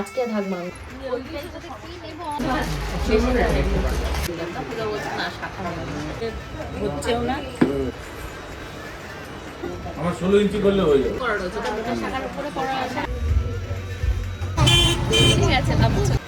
আজকে থাকব আমি হচ্ছেও না। আমার ষোলো ইঞ্চি করলে হয়ে যাবে। ঠিক আছে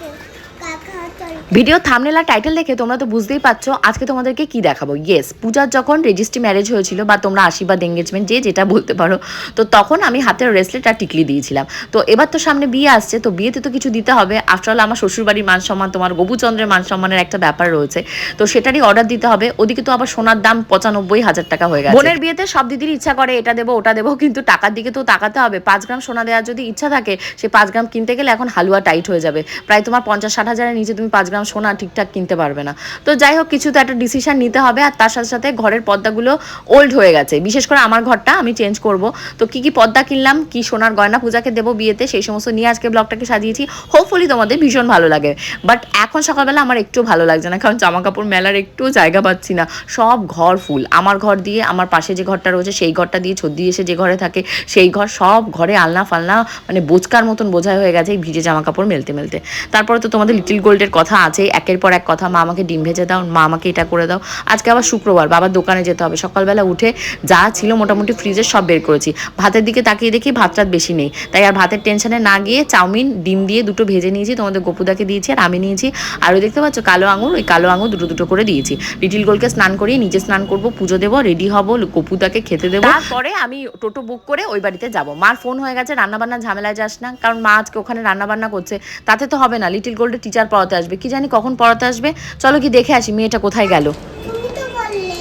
ভিডিও থামনেল আর টাইটেল দেখে তোমরা তো বুঝতেই পারছ আজকে তোমাদেরকে কি দেখাবো। ইয়েস পূজার যখন রেজিস্ট্রি ম্যারেজ হয়েছিল বা তোমরা আশীর্বাদ এঙ্গেজমেন্ট যে যেটা বলতে পারো, তো তখন আমি হাতের ব্রেসলেট আর টিকলি দিয়েছিলাম। তো এবার তো সামনে বিয়ে আসছে, তো বিয়েতে তো কিছু দিতে হবে। আফটার আমার শ্বশুরবাড়ির মান সম্মান, তোমার গোপুচন্দ্রের মান সম্মানের একটা ব্যাপার রয়েছে। তো সেটারই অর্ডার দিতে হবে। ওদিকে তো আবার সোনার দাম পঁচানব্বই হাজার টাকা হয়ে গেছে। বোনের বিয়েতে সব দিদির ইচ্ছা করে, এটা দেবো, ওটা দেবো, কিন্তু টাকার দিকে তো তাকাতে হবে। পাঁচ গ্রাম সোনা দেওয়ার যদি ইচ্ছা থাকে, সে পাঁচ গ্রাম কিনতে গেলে এখন হালুয়া টাইট হয়ে যাবে। প্রায় তোমার পঞ্চাশ ষাট হাজারের নিচে তুমি পাঁচ গ্রাম সোনা ঠিকঠাক কিনতে পারবে না। তো যাই হোক, কিছু তো একটা ডিসিশন নিতে হবে আর তার সাথে সাথে ঘরের পর্দাগুলো ওল্ড হয়ে গেছে। বিশেষ করে আমার ঘরটা আমি চেঞ্জ করব। তো কি কি পর্দা কিনলাম, কি সোনার গয়না পূজাকে দেবো বিয়েতে, সেই সমস্ত নিয়ে আজকে ব্লগটাকে সাজিয়েছি। হোপফুলি তোমাদের ভীষণ ভালো লাগে। বাট এখন সকালবেলা আমার একটু ভালো লাগছে না, কারণ জামা কাপড় মেলার একটু জায়গা পাচ্ছি না। সব ঘর ফুল আমার ঘর দিয়ে আমার পাশে যে ঘরটা রয়েছে, সেই ঘরটা দিয়ে ছদ্দি এসে যে ঘরে থাকে, সেই ঘর সব ঘরে আলনা ফালনা মানে বোচকার মতন বোঝাই হয়ে গেছে এই ভিজে জামা কাপড় মেলতে মেলতে। তারপরে তো তোমাদের লিটিল গোল্ডের কথা আছে একের পর এক কথা মা আমাকে ডিম ভেজে দাও, মা আমাকে এটা করে দাও। আজকে আবার শুক্রবার, বাবার দোকানে যেতে হবে। সকালবেলা উঠে যা ছিল মোটামুটি ফ্রিজের সব বের করেছি। ভাতের দিকে তাকিয়ে দেখি ভাত টাত বেশি নেই। তাই আর ভাতের টেনশনে না গিয়ে চাউমিন, ডিম দিয়ে দুটো ভেজে নিয়েছি, তোমাদের গোপুদাকে দিয়েছি আর আমি নিয়েছি। আর ওই দেখতে পাচ্ছ কালো আঙুর, ওই কালো আঙুর দুটো দুটো করে দিয়েছি। লিটিল গোলকে স্নান করিয়ে নিজে স্নান করব, পুজো দেবো রেডি হব, গোপুদাকে খেতে দেবো। তারপরে আমি টোটো বুক করে ওই বাড়িতে যাব। মার ফোন হয়ে গেছে রান্নাবান্না ঝামেলায় যাস না, কারণ মা আজকে ওখানে রান্নাবান্না করছে। তাতে তো হবে না, লিটিল গোল্ডের টিচার পড়াতে আসবে? কি জানি কখন পড়াতে আসবে? চলো কি দেখে আসি মেয়েটা কোথায় গেল। তুমি তো বললে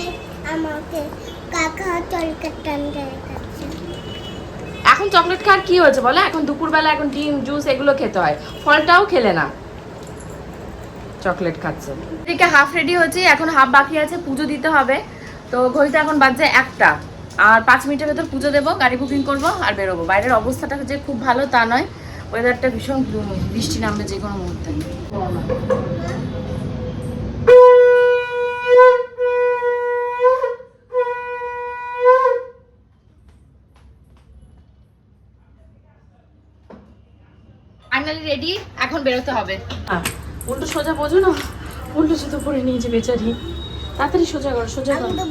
আমাকে কাকা তরকার টানতে দেখাচ্ছে এখন চকলেট খাওয়ার কি হয়েছে বলো? এখন দুপুরবেলা এখন ডিম জুস এগুলো খেতে হয়। ফলটাও খেলে না। চকলেট খাচ্ছে। এদিকে হাফ রেডি হয়েছে এখন হাফ বাকি আছে পুজো দিতে হবে। তো ঘড়িতে এখন বাজছে একটা। আর পাঁচ মিনিটের ভেতর পুজো দেবো গাড়ি বুকিং করব আর বেরোবো। বাইরের অবস্থাটা যে খুব ভালো তা নয়। ওয়েদারটা ভীষণ বৃষ্টি নামবে যে কোনো মুহূর্তে। ফাইনালি রেডি এখন বেরোতে হবে। উল্টো সোজা বোঝো না উল্টো জুতো পরে নিয়েছে বেচারি। তাড়াতাড়ি সোজা করো সোজা আমি করো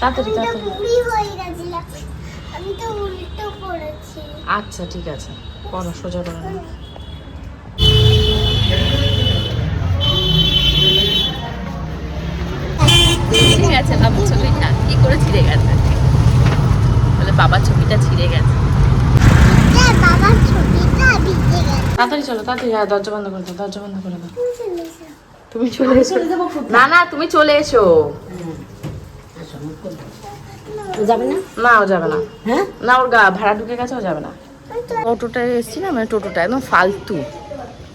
তাড়াতাড়ি তাড়াতাড়ি। হয়ে আমি তো উল্টো পড়েছি। আচ্ছা ঠিক আছে। করো সোজা করো ঠিক আছে বাবু কি করে ছিঁড়ে গেছে? বলে ছবিটা ছিঁড়ে গেছে। হ্যাঁ বাবার ছবিটা তাড়াতাড়ি চলো তাড়াতাড়ি হ্যাঁ দরজা বন্ধ করে দাও দরজা বন্ধ করে দাও। তুমি চলে এসো। না না তুমি চলে এসো। যাবে না? না ও যাবে না। হ্যাঁ? না ওর গা ভাড়া ঢুকে গেছে ও যাবে না। অটোটায় এসেছি না মানে টোটোটা একদম ফালতু।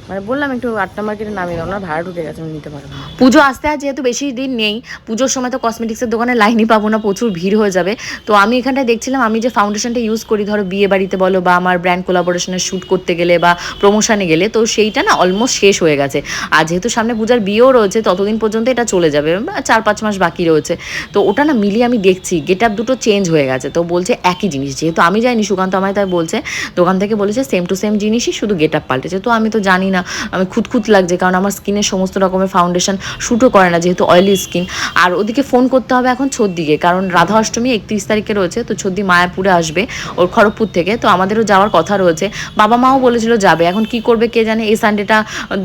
মানে বললাম একটু আটটা মার্কেটে নামিয়ে দাও, না ভাড়া ঢুকে গেছে, আমি নিতে পারব পুজো আসতে আর যেহেতু বেশি দিন নেই, পুজোর সময় তো কসমেটিক্সের দোকানে লাইনই পাবো না, প্রচুর ভিড় হয়ে যাবে। তো আমি এখানটায় দেখছিলাম, আমি যে ফাউন্ডেশনটা ইউজ করি, ধরো বিয়ে বাড়িতে বলো বা আমার ব্র্যান্ড কোলাবোরেশনের শ্যুট করতে গেলে বা প্রমোশনে গেলে, তো সেইটা না অলমোস্ট শেষ হয়ে গেছে। আর যেহেতু সামনে পূজার বিয়েও রয়েছে, ততদিন পর্যন্ত এটা চলে যাবে চার পাঁচ মাস বাকি রয়েছে। তো ওটা না মিলিয়ে আমি দেখছি গেট আপ দুটো চেঞ্জ হয়ে গেছে। তো বলছে একই জিনিস, যেহেতু আমি যাইনি, সুকান্ত আমায় তাই বলছে, দোকান থেকে বলেছে সেম টু সেম জিনিসই শুধু গেট আপ পাল্টেছে। তো আমি তো জানি না, আমি খুঁতখুত লাগছে, কারণ আমার স্কিনের সমস্ত রকমের ফাউন্ডেশন শ্যুটও করে না, যেহেতু অয়েলি স্কিন আর ওদিকে ফোন করতে হবে এখন ছদ্দিকে, কারণ রাধা অষ্টমী একত্রিশ তারিখে রয়েছে, তো ছদ্দি মায়াপুরে আসবে, ওর খড়গপুর থেকে। তো আমাদেরও যাওয়ার কথা রয়েছে। বাবা মাও বলেছিল যাবে, এখন কি করবে কে জানে, এই সানডেটা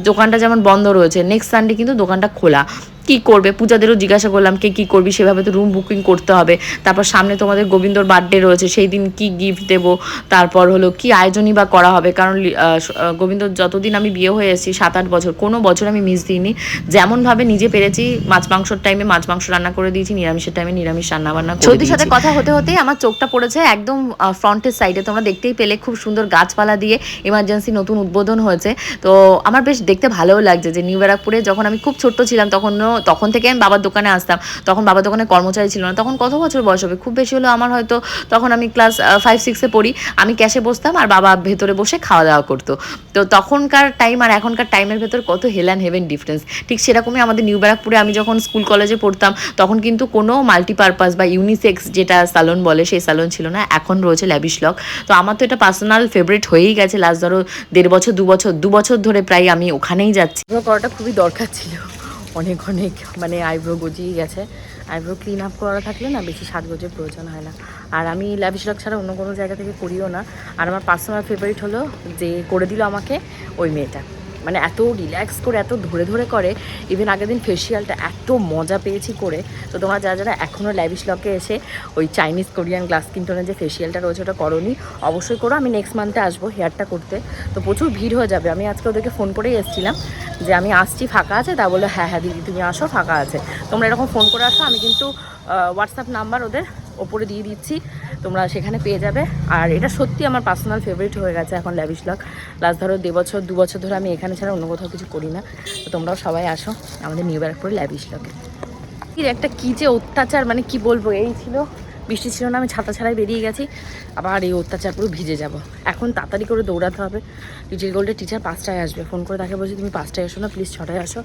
দোকানটা যেমন বন্ধ রয়েছে নেক্সট সানডে কিন্তু দোকানটা খোলা। কি করবে? পূজাদেরও জিজ্ঞাসা করলাম কে কি করবি? সেভাবে তো রুম বুকিং করতে হবে। তারপর সামনে তোমাদের গোবিন্দর বার্থডে রয়েছে সেই দিন কি গিফট দেব? তারপর হলো কি আয়োজনই বা করা হবে? কারণ গোবিন্দর যতদিন আমি বিয়ে হয়ে এসেছি সাত আট বছর কোনো বছর আমি মিস দিইনি। যেমনভাবে নিজে পেরেছি মাছ মাংসর টাইমে মাছ মাংস রান্না করে দিয়েছি নিরামিষের টাইমে নিরামিষ রান্না বান্না সত্যি সাথে কথা হতে হতেই আমার চোখটা পড়েছে একদম ফ্রন্টের সাইডে তোমরা দেখতেই পেলে খুব সুন্দর গাছপালা দিয়ে এমার্জেন্সি নতুন উদ্বোধন হয়েছে। তো আমার বেশ দেখতে ভালোও লাগছে যে নিউ ব্যারাকপুরে যখন আমি খুব ছোট্ট ছিলাম তখনও তখন থেকে আমি বাবার দোকানে আসতাম। তখন বাবার দোকানে কর্মচারী ছিল না। তখন কত বছর বয়স হবে? খুব বেশি হলো আমার হয়তো তখন আমি ক্লাস ফাইভ সিক্সে পড়ি। আমি ক্যাশে বসতাম আর বাবা ভেতরে বসে খাওয়া দাওয়া করতো। তো তখনকার টাইম আর এখনকার টাইমের ভেতর কত হেল অ্যান্ড হেভেন ডিফারেন্স ঠিক সেরকমই আমাদের নিউ ব্যারাকপুরে আমি যখন স্কুল কলেজে পড়তাম, তখন কিন্তু কোনো মাল্টিপারপাস বা ইউনিসেক্স যেটা সালন বলে, সেই সালন ছিল না। এখন রয়েছে ল্যাবিশ লক তো আমার তো এটা পার্সোনাল ফেভারিট হয়েই গেছে। লাস্ট ধরো দেড় বছর, দু বছর দু বছর ধরে প্রায় আমি ওখানেই যাচ্ছি। করাটা খুবই দরকার ছিল। অনেক অনেক মানে আইব্রো গজিয়ে গেছে। আইব্রো ক্লিন আপ করা থাকলে না বেশি সাত সাজগোজের প্রয়োজন হয় না। আর আমি ল্যাবিশ লক ছাড়া অন্য কোনো জায়গা থেকে করিও না। আর আমার পার্সোনাল ফেভারিট হলো যে করে দিল আমাকে ওই মেয়েটা। মানে এত রিল্যাক্স করে, এত ধরে ধরে করে ইভেন আগের দিন ফেসিয়ালটা এত মজা পেয়েছি করে। তো তোমরা যারা যারা এখনও ল্যাবিশ লকে এসে ওই চাইনিজ কোরিয়ান গ্লাস কিন্টনের যে ফেসিয়ালটা রয়েছে ওটা করনি, অবশ্যই করো। আমি নেক্সট মান্থে আসব হেয়ারটা করতে। তো প্রচুর ভিড় হয়ে যাবে। আমি আজকে ওদেরকে ফোন করেই এসেছিলাম যে আমি আসছি, ফাঁকা আছে? তা বলল হ্যাঁ হ্যাঁ দিদি, তুমি আসো, ফাঁকা আছে। তোমরা এরকম ফোন করে আসো, আমি কিন্তু হোয়াটসঅ্যাপ নাম্বার ওদের ওপরে দিয়ে দিচ্ছি, তোমরা সেখানে পেয়ে যাবে। আর এটা সত্যি আমার পার্সোনাল ফেভারিট হয়ে গেছে এখন ল্যাবিশ লক লাস্ট ধরো দু বছর দু বছর ধরে আমি এখানে ছাড়া অন্য কোথাও কিছু করি না। তো তোমরাও সবাই আসো আমাদের নিউ ব্যারাকপুরে ল্যাবিশ লকে একটা কী যে অত্যাচার মানে কি বলব, এই ছিল। বৃষ্টি ছিল না, আমি ছাতা ছাড়াই বেরিয়ে গেছি। আবার এই অত্যাচার পুরো ভিজে যাব। এখন তাড়াতাড়ি করে দৌড়াতে হবে। লিটিল গোল্ডের টিচার পাঁচটায় আসবে। ফোন করে তাকে বলছি, তুমি পাঁচটায় এসো না প্লিজ ছটায় আসো।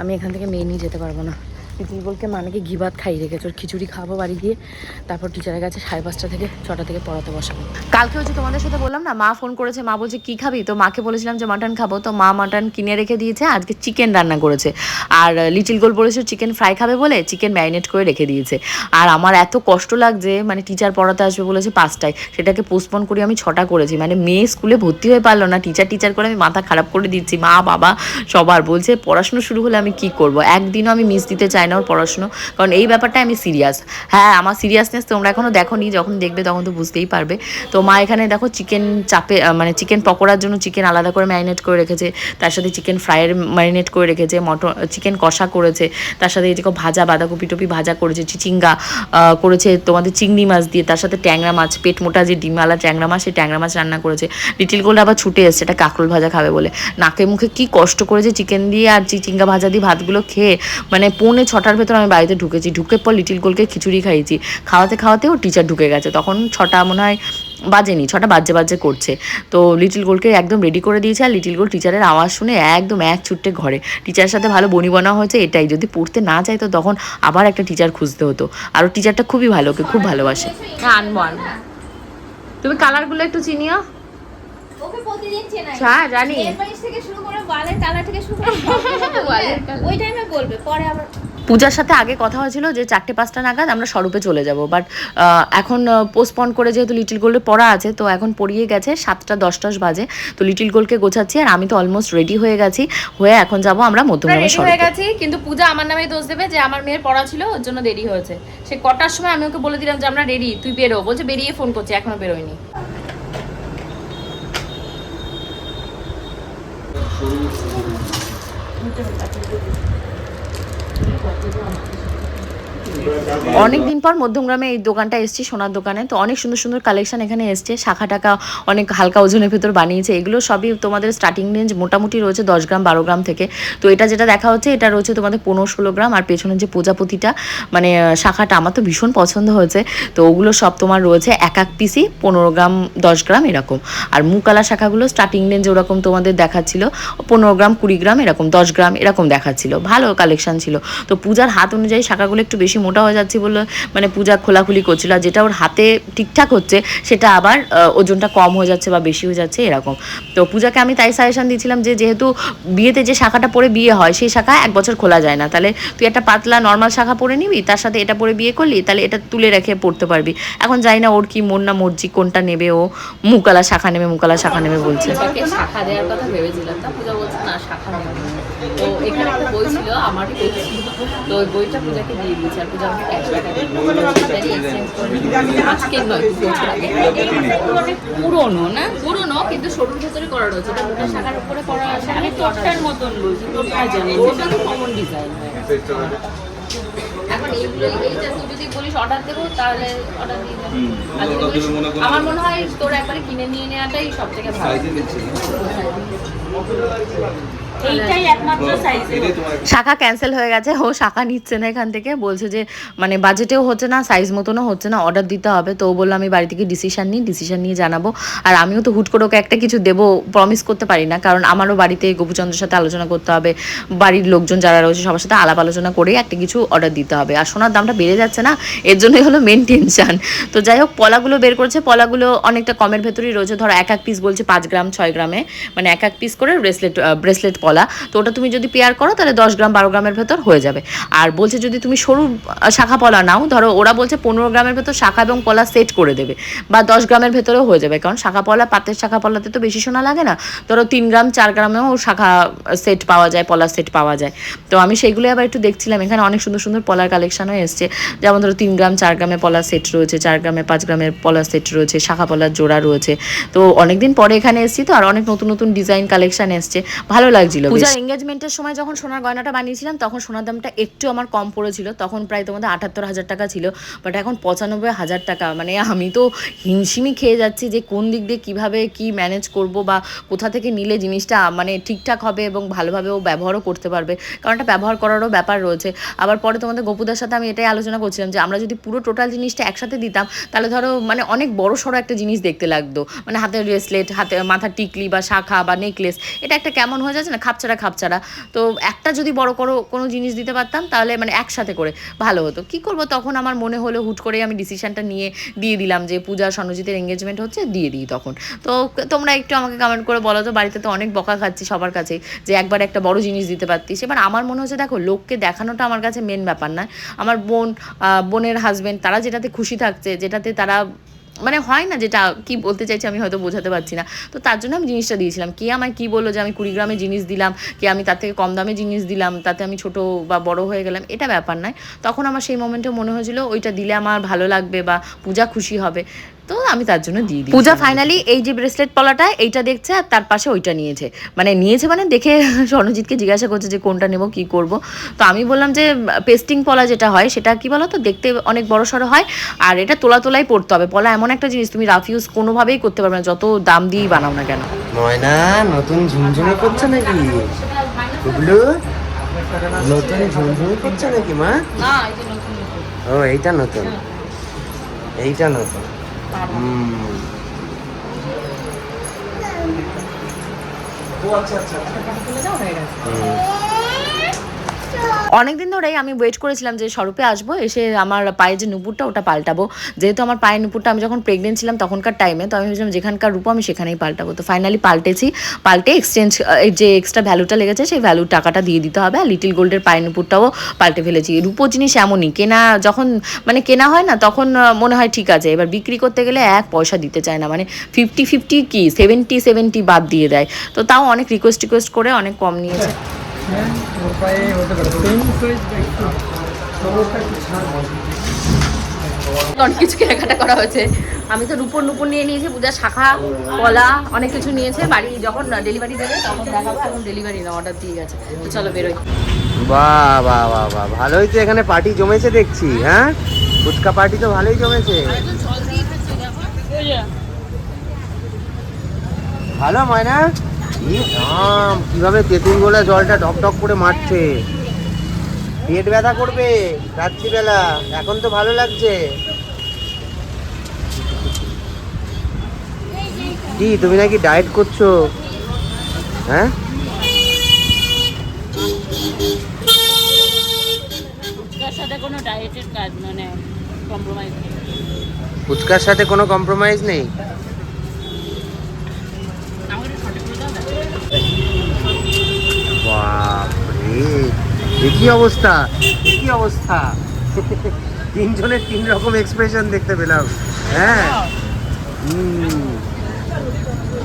আমি এখান থেকে মেয়ে নিয়ে যেতে পারব না। লিটিল গোলকে মানেকে ঘি ভাত খাইয়ে রেখেছে। ওর খিচুড়ি খাব বাড়ি গিয়ে। তারপর টিচারের কাছে সাড়ে পাঁচটা থেকে ছটা থেকে পড়াতে বসাবো। কালকে হচ্ছে তোমাদের সাথে বললাম না, মা ফোন করেছে, মা বলছে, কি খাবি? তো মাকে বলেছিলাম যে মাটন খাব। তো মা মাটন কিনে রেখে দিয়েছে, আজকে চিকেন রান্না করেছে। আর লিটিল গোল বলেছে চিকেন ফ্রাই খাবে বলে চিকেন ম্যারিনেট করে রেখে দিয়েছে। আর আমার এত কষ্ট লাগছে মানে টিচার পড়াতে আসবে বলেছে পাঁচটায়। সেটাকে পোস্টপোন করে আমি ছটা করেছি। মানে মেয়ে স্কুলে ভর্তি হয়ে পারল না। টিচার টিচার করে আমি মাথা খারাপ করে দিচ্ছি। মা, বাবা, সবার বলছে, পড়াশুনো শুরু হলে আমি কি করব? একদিনও আমি মিস দিতে চাই না পড়াশুনো। কারণ এই ব্যাপারটা আমি সিরিয়াস হ্যাঁ আমার সিরিয়াসনেস তোমরা এখনও দেখো নি যখন দেখবে তখন তো বুঝতেই পারবে। তো মা এখানে দেখো চিকেন চাপে মানে চিকেন পকোড়ার জন্য চিকেন আলাদা করে ম্যারিনেট করে রেখেছে। তার সাথে চিকেন ফ্রাইয়ের ম্যারিনেট করে রেখেছে মটন চিকেন কষা করেছে। তার সাথে এই ভাজা বাঁধাকপি টপি ভাজা করেছে, চিচিঙ্গা করেছে তোমাদের চিংড়ি মাছ দিয়ে। তার সাথে ট্যাংরা মাছ, পেট মোটা যে ডিমালা ট্যাংরা মাছ, সেই ট্যাংরা মাছ রান্না করেছে। লিটিল গোল্ড আবার ছুটে এসছে, এটা কাঁকরোল ভাজা খাবে বলে। নাকে মুখে কি কষ্ট করেছে চিকেন দিয়ে আর চিচিঙ্গা ভাজা দিয়ে ভাতগুলো খেয়ে মানে পৌনে ছটার ভেতর আমি বাড়িতে ঢুকেছি। ঢুকে পর লিটিল গোলকে খিচুড়ি খাইয়েছি। খাওয়াতে খাওয়াতে ও টিচার ঢুকে গেছে। তখন ছটা মনে হয় বাজেনি ছটা বাজে বাজে করছে। তো লিটিল গোলকে একদম রেডি করে দিয়েছে আর লিটিল গোল টিচারের আওয়াজ শুনে একদম এক ছুট্টে ঘরে। টিচারের সাথে ভালো বনি বনা হয়েছে এটাই। যদি পড়তে না চাই তো তখন আবার একটা টিচার খুঁজতে হতো। আর টিচারটা খুবই ভালো ওকে খুব ভালোবাসে। হ্যাঁ আনব আনব তুমি কালারগুলো একটু চিনিও? ওকে প্রতিদিন চেনাই। হ্যাঁ জানি। থেকে শুরু করে ওয়ালের কালার থেকে শুরু করে ওই টাইমে বলবে পরে আবার পূজার সাথে আগে কথা হয়েছিল যে চারটে পাঁচটা নাগাদ আমরা স্বরূপে চলে যাব। বাট এখন পোস্টপন করে যেহেতু লিটিল গোল্ডে পড়া আছে তো এখন পড়িয়ে গেছে সাতটা দশটা বাজে। তো লিটিল গোল্ডকে গোছাচ্ছি আর আমি তো অলমোস্ট রেডি হয়ে গেছি হয়ে এখন যাব আমরা মধ্যমগ্রামে রেডি হয়ে গেছি কিন্তু পূজা আমার নামে দোষ দেবে যে আমার মেয়ের পড়া ছিল ওর জন্য দেরি হয়েছে। সে কটার সময় আমি ওকে বলে দিলাম যে আমরা রেডি তুই বেরো। বলছে বেরিয়ে ফোন করছি এখনও বেরোয়নি। 对，就这样。অনেক দিন পর মধ্যমগ্রামে এই দোকানটা এসছি, সোনার দোকানে। তো অনেক সুন্দর সুন্দর কালেকশন এখানে এসছে। শাখা টাকা অনেক হালকা ওজনের ভেতর বানিয়েছে। এগুলো সবই তোমাদের স্টার্টিং রেঞ্জ মোটামুটি রয়েছে দশ গ্রাম, বারো গ্রাম থেকে। তো এটা যেটা দেখা হচ্ছে, এটা রয়েছে তোমাদের পনেরো ষোলো গ্রাম। আর পেছনের যে প্রজাপতিটা মানে শাখাটা আমার তো ভীষণ পছন্দ হয়েছে। তো ওগুলো সব তোমার রয়েছে এক এক পিসি পনেরো গ্রাম, দশ গ্রাম এরকম। আর মুকালা শাখাগুলো স্টার্টিং রেঞ্জ ওরকম তোমাদের দেখাচ্ছিল। পনেরো গ্রাম, কুড়ি গ্রাম এরকম, দশ গ্রাম এরকম দেখাচ্ছিল। ভালো কালেকশন ছিল। তো পূজার হাত অনুযায়ী শাখাগুলো একটু বেশি মোটা হয়ে যাচ্ছি বলে মানে পূজা খোলাখুলি করছিল। আর যেটা ওর হাতে ঠিকঠাক হচ্ছে, সেটা আবার ওজনটা কম হয়ে যাচ্ছে বা বেশি হয়ে যাচ্ছে এরকম। তো পূজাকে আমি তাই সাজেশন দিয়েছিলাম যে, যেহেতু বিয়েতে যে শাখাটা পরে বিয়ে হয়, সেই শাখা এক বছর খোলা যায় না। তাহলে তুই একটা পাতলা নর্মাল শাখা পরে নিবি, তার সাথে এটা পরে বিয়ে করলি, তাহলে এটা তুলে রেখে পড়তে পারবি। এখন জানি না ওর কি মন না মর্জি, কোনটা নেবে ও? মুকালা শাখা নেবে, মুকালা শাখা নেবে বলছে। শাখা দেওয়ার কথা ভেবেছিলাম, তা পূজা বলছে না, শাখা নেবে। তো এখানে একটা বই ছিল বই ছিল তো ওই বইটা পূজাকে দিয়ে দিয়েছে আর পূজা আমাকে ক্যাশ টাকা। আজকে নয় দু বছর আগে। পুরোনো না? পুরোনো কিন্তু সরুর ভেতরে করা রয়েছে এটা মোটা শাখার উপরে করা আছে। আমি তোরটার মতন বলছি তোরটা জানি। ওটা তো কমন ডিজাইন এখন এইগুলো এইটা তুই যদি বলিস অর্ডার দেবো তাহলে অর্ডার দিয়ে দেবো। আমার মনে হয় তোর একবারে কিনে নিয়ে নেওয়াটাই সব থেকে ভালো শাখা ক্যান্সেল হয়ে গেছে ও শাখা নিচ্ছে না এখান থেকে বলছে যে মানে বাজেটেও হচ্ছে না সাইজ মতনও হচ্ছে না অর্ডার দিতে হবে। তো ও বলল আমি বাড়ি থেকে ডিসিশন নিই ডিসিশন নিয়ে জানাব। আর আমিও তো হুট করে ওকে একটা কিছু দেবো প্রমিস করতে পারি না। কারণ আমারও বাড়িতে গোপুচন্দ্রের সাথে আলোচনা করতে হবে। বাড়ির লোকজন যারা রয়েছে সবার সাথে আলাপ আলোচনা করেই একটা কিছু অর্ডার দিতে হবে। আর সোনার দামটা বেড়ে যাচ্ছে না এর জন্যই হলো মেন টেনশন তো যাই হোক পলাগুলো বের করেছে। পলাগুলো অনেকটা কমের ভেতরেই রয়েছে। ধরো এক এক পিস বলছে পাঁচ গ্রাম ছয় গ্রামে। মানে এক এক পিস করে ব্রেসলেট ব্রেসলেট পলা তো ওটা তুমি যদি পেয়ার করো, তাহলে দশ গ্রাম, বারো গ্রামের ভেতর হয়ে যাবে। আর বলছে যদি তুমি সরু শাখা পলা নাও, ধরো ওরা বলছে পনেরো গ্রামের ভেতর শাখা এবং কলা সেট করে দেবে, বা দশ গ্রামের ভেতরেও হয়ে যাবে, কারণ শাখা পলা, পাতের শাখা পলাতে তো বেশি সোনা লাগে না। ধরো তিন গ্রাম, চার গ্রামেও শাখা সেট পাওয়া যায়, পলা সেট পাওয়া যায়। তো আমি সেইগুলো আবার একটু দেখছিলাম, এখানে অনেক সুন্দর সুন্দর পলার কালেকশনও এসছে। যেমন ধরো তিন গ্রাম, চার গ্রামে পলা সেট রয়েছে, চার গ্রামে পাঁচ গ্রামের পলা সেট রয়েছে, শাখা পলার জোড়া রয়েছে। তো অনেকদিন পরে এখানে এসেছি তো, আর অনেক নতুন নতুন ডিজাইন কালেকশন এসছে। ভালো লাগছিল পূজার এঙ্গেজমেন্টের সময় যখন সোনার গয়নাটা বানিয়েছিলাম তখন সোনার দামটা একটু আমার কম পড়েছিল। তখন প্রায় তোমাদের আটাত্তর হাজার টাকা ছিল বাট এখন পঁচানব্বই হাজার টাকা। মানে আমি তো হিমশিমি খেয়ে যাচ্ছি যে কোন দিক দিয়ে কীভাবে কি ম্যানেজ করব বা কোথা থেকে নিলে জিনিসটা মানে ঠিকঠাক হবে এবং ভালোভাবে ও ব্যবহারও করতে পারবে। কারণ এটা ব্যবহার করারও ব্যাপার রয়েছে। আবার পরে তোমাদের গোপুদার সাথে আমি এটাই আলোচনা করছিলাম যে আমরা যদি পুরো টোটাল জিনিসটা একসাথে দিতাম তাহলে ধরো মানে অনেক বড় সড়ো একটা জিনিস দেখতে লাগতো। মানে হাতের ব্রেসলেট হাতে মাথার টিকলি বা শাখা বা নেকলেস এটা একটা কেমন হয়ে যাচ্ছে না? খাপছাড়া খাপছাড়া। তো একটা যদি বড় করো, কোনো জিনিস দিতে পারতাম, তাহলে মানে একসাথে করে ভালো হতো। কি করব? তখন আমার মনে হলো, হুট করে আমি ডিসিশনটা নিয়ে দিয়ে দিলাম যে পূজা, সনজিতের এঙ্গেজমেন্ট হচ্ছে, দিয়ে দিই তখন। তো তোমরা একটু আমাকে কমেন্ট করে বলো তো, বাড়িতে তো অনেক বকা খাচ্ছি সবার কাছে যে একবার একটা বড় জিনিস দিতে পারতিস। এবার আমার মনে হচ্ছে, দেখো, লোককে দেখানোটা আমার কাছে মেন ব্যাপার না। আমার বোন বোনের হাজবেন্ড তারা যেটাতে খুশি থাকছে, যেটাতে তারা মানে হয় না যেটা কি বলতে চাইছি আমি হয়তো বোঝাতে পারছি না। তো তার জন্য আমি জিনিসটা দিয়েছিলাম। কে আমায় কি বলল যে আমি কুড়ি গ্রামে জিনিস দিলাম, কে আমি তার থেকে কম দামে জিনিস দিলাম, তাতে আমি ছোট বা বড় হয়ে গেলাম, এটা ব্যাপার নয়। তখন আমার সেই মোমেন্টে মনে হয়েছিল, ওইটা দিলে আমার ভালো লাগবে বা পূজা খুশি হবে। তো আমি তার জন্য দিয়ে দিই পূজা ফাইনালি এই যে ব্রেসলেট পলাটা এইটা দেখছে আর তার পাশে ওইটা নিয়েছে। মানে নিয়েছে মানে দেখে স্বর্ণজিৎকে জিজ্ঞাসা করছে যে কোনটা নেব কি করব। তো আমি বললাম যে পেস্টিং পলা যেটা হয় সেটা কি বলো তো দেখতে অনেক বড় সড়ো হয়। আর এটা তোলা তোলাই পড়তে হবে। পলা এমন একটা জিনিস তুমি রাফ ইউজ কোনোভাবেই করতে পারবে না। যত দাম দিয়েই বানাও না কেন। ময়না নতুন ঝুমঝুমি করছে নাকি? নতুন ঝুমঝুমি করছে নাকি মা? না এই যে নতুন। ও আচ্ছা আচ্ছা এইটা নতুন হুম। অনেকদিন ধরেই আমি ওয়েট করেছিলাম যে স্বরূপে আসব, এসে আমার পায়ে যে নুপুরটা ওটা পাল্টাবো। যেহেতু আমার পায়ের নুপুরটা আমি যখন প্রেগনেন্ট ছিলাম তখনকার টাইমে তো আমি ভেবেছিলাম যেখানকার রূপো আমি সেখানেই পাল্টাবো। তো ফাইনালি পাল্টেছি। পাল্টে এক্সচেঞ্জ যে এক্সট্রা ভ্যালুটা লেগেছে, সেই ভ্যালুর টাকাটা দিয়ে দিতে হবে। আর লিটিল গোল্ডের পায়ের নুপুরটাও পাল্টে ফেলেছি। রূপো জিনিস এমনই, কেনা যখন মানে কেনা হয় না, তখন মনে হয় ঠিক আছে। এবার বিক্রি করতে গেলে এক পয়সা দিতে চায় না। মানে ফিফটি ফিফটি কি? সেভেন্টি সেভেন্টি বাদ দিয়ে দেয়। তো তাও অনেক রিকোয়েস্ট টিকোয়েস্ট করে অনেক কম নিয়েছে। অনেক কিছু কেনাকাটা করা হয়েছে। আমি তো রূপর নুপুর নিয়ে নিয়েছি পূজা শাখা কলা অনেক কিছু নিয়েছে। বাড়ি যখন ডেলিভারি দেবে তখন দেখাবো এখন ডেলিভারি না অর্ডার দিয়ে গেছে। তো চলো বেরোই। বাহ বাহ বাহ বাহ ভালোই তো এখানে পার্টি জমেছে দেখছি হ্যাঁ? ফুচকা পার্টি তো ভালোই জমেছে। ভালো ময়না? কীভাবে তেঁতুল গোলা জলটা টক করে মারছে? পেট ব্যথা করবে রাত্রিবেলা। এখন তো ভালো লাগছে। কি তুমি নাকি ডায়েট করছ? হ্যাঁ? মানে ফুচকার সাথে কোনো কম্প্রোমাইজ নেই আমাকে একটু সঠিক করে দাও না এ কি অবস্থা? কি অবস্থা? তিনজনের তিন রকম এক্সপ্রেশন দেখতে পেলাম। হ্যাঁ।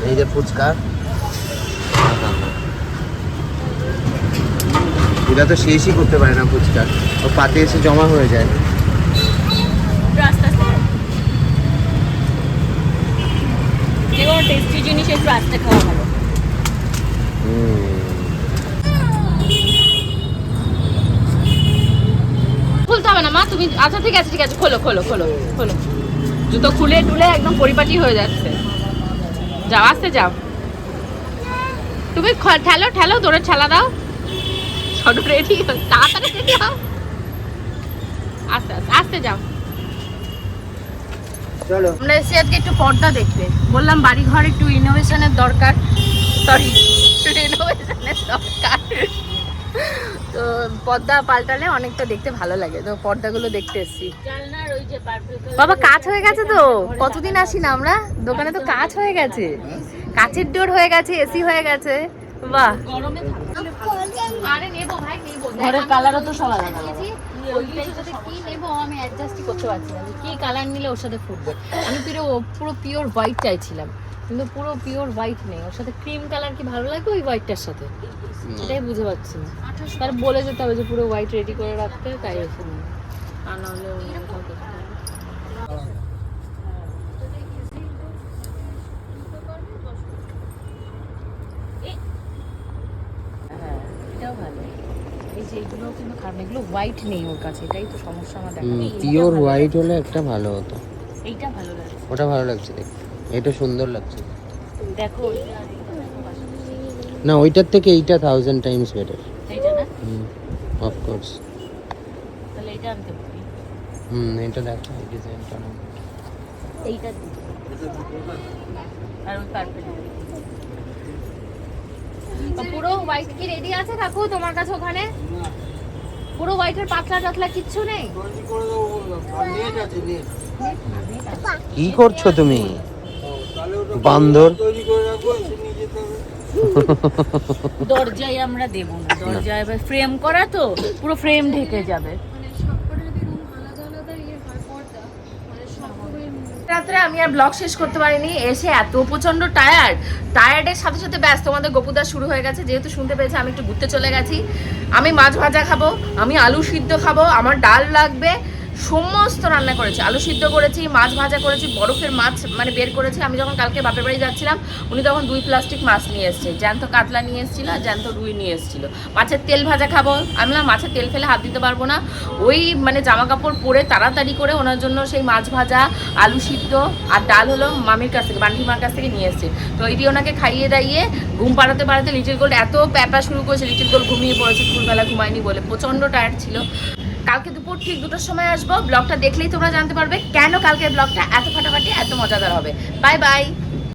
এই যে ফুচকা। এরা তো শেষই করতে পারে না ফুচকা। ও পাতে এসে জমা হয়ে যায়। টেস্টি জিনিস একটু আস্তে খাওয়া ভালো। হুম। হবে না মা তুমি আচ্ছা ঠিক আছে ঠিক আছে খোলো খোলো খোলো খোলো। জুতো খুলে টুলে একদম পরিপাটি হয়ে যাচ্ছে। যাও আসতে যাও। তুমি ঠেলো ঠেলো দৌড়ে ঠেলা দাও। ছোট রেডি তাড়াতাড়ি রেডি হও। আস্তে আস্তে আস্তে যাও। চলো। আমরা এসে আজকে একটু পর্দা দেখতে। বললাম বাড়ি ঘর একটু ইনোভেশনের দরকার। সরি রিনোভেশনের দরকার। তো পর্দা পাল্টালে অনেকটা দেখতে ভালো লাগে। তো পর্দাগুলো দেখতে এসেছি। বাবা কাজ হয়ে গেছে তো? কতদিন আসি না আমরা? দোকানে তো কাজ হয়ে গেছে। কাচের ডোর হয়ে গেছে এসি হয়ে গেছে। বাহ। আরে নেব ভাই নেব। ঘরের কালারও তো সব আলাদা। আমি অ্যাডজাস্টই করতে পারছি না। কি কালার নিলে ওর সাথে ফুটবে? আমি পুরো পুরো পিওর হোয়াইট চাইছিলাম। কিন্তু পুরো পিওর হোয়াইট নেই। ওর সাথে ক্রিম কালার কি ভালো লাগবে ওই হোয়াইটটার সাথে? এটাই বুঝে পাচ্ছি না। তার বলে যেতে হবে যে পুরো হোয়াইট রেডি করে রাখতে তাই এসে নিই আর নাহলে অন্য কোথাও দেখতে হ্যাঁ, এটাও ভালো। এই যে এগুলো কিন্তু খারাপ না, এগুলো হোয়াইট নেই ওর কাছে এটাই তো সমস্যা আমার দেখা। পিওর হোয়াইট হলে একটা ভালো হতো। এইটা ভালো লাগে ওটা ভালো লাগছে দেখতে। এটা সুন্দর লাগছে। দেখো না ওইটার থেকে এইটা thousand times better of course hmm এটা দেখো এই ডিজাইনটা এইটা আর ওই পুরো হোয়াইট কি রেডি আছে কাকু তোমার কাছে ওখানে? পুরো হোয়াইটের পাতলা টাতলা কিচ্ছু নেই? কি করছ তুমি? বান্দর। দরজায় আমরা দেব না। দরজায় ফ্রেম করা তো পুরো ফ্রেম ঢেকে যাবে। রাত্রে আমি আর ব্লগ শেষ করতে পারিনি এসে এত প্রচণ্ড টায়ার্ড টায়ার্ডের সাথে সাথে ব্যাস তোমাদের গোপুদা শুরু হয়ে গেছে যেহেতু শুনতে পেয়েছে আমি একটু ঘুরতে চলে গেছি। আমি মাছ ভাজা খাব আমি আলু সিদ্ধ খাব আমার ডাল লাগবে সমস্ত রান্না করেছি, আলু সিদ্ধ করেছি, মাছ ভাজা করেছি, বরফের মাছ মানে বের করেছি। আমি যখন কালকে বাপের বাড়ি যাচ্ছিলাম, উনি তখন দুই প্লাস্টিক মাছ নিয়ে এসছে। জ্যান্ত কাতলা নিয়ে এসেছিল আর জ্যান্ত রুই নিয়ে এসেছিল। মাছের তেল ভাজা খাব। আমি না মাছের তেল ফেলে হাত দিতে পারব না। ওই মানে জামা কাপড় পরে তাড়াতাড়ি করে ওনার জন্য সেই মাছ ভাজা, আলু সিদ্ধ আর ডাল হলো মামির কাছ থেকে, বান্টি মার কাছ থেকে নিয়ে এসছে। তো এটি ওনাকে খাইয়ে দাইয়ে ঘুম পাড়াতে পাড়াতে লিটিল গোল্ড এত প্যাপা শুরু করেছে। লিটিল গোল্ড ঘুমিয়ে পড়েছে ফুলবেলা ঘুমায়নি বলে। প্রচণ্ড টায়ার্ড ছিল। কালকে দুপুর ঠিক দুটোর সময় আসব। ব্লগটা দেখলেই তোমরা জানতে পারবে কেন কালকে ব্লগটা এত ফাটাফাটি, এত মজাদার হবে। Bye bye.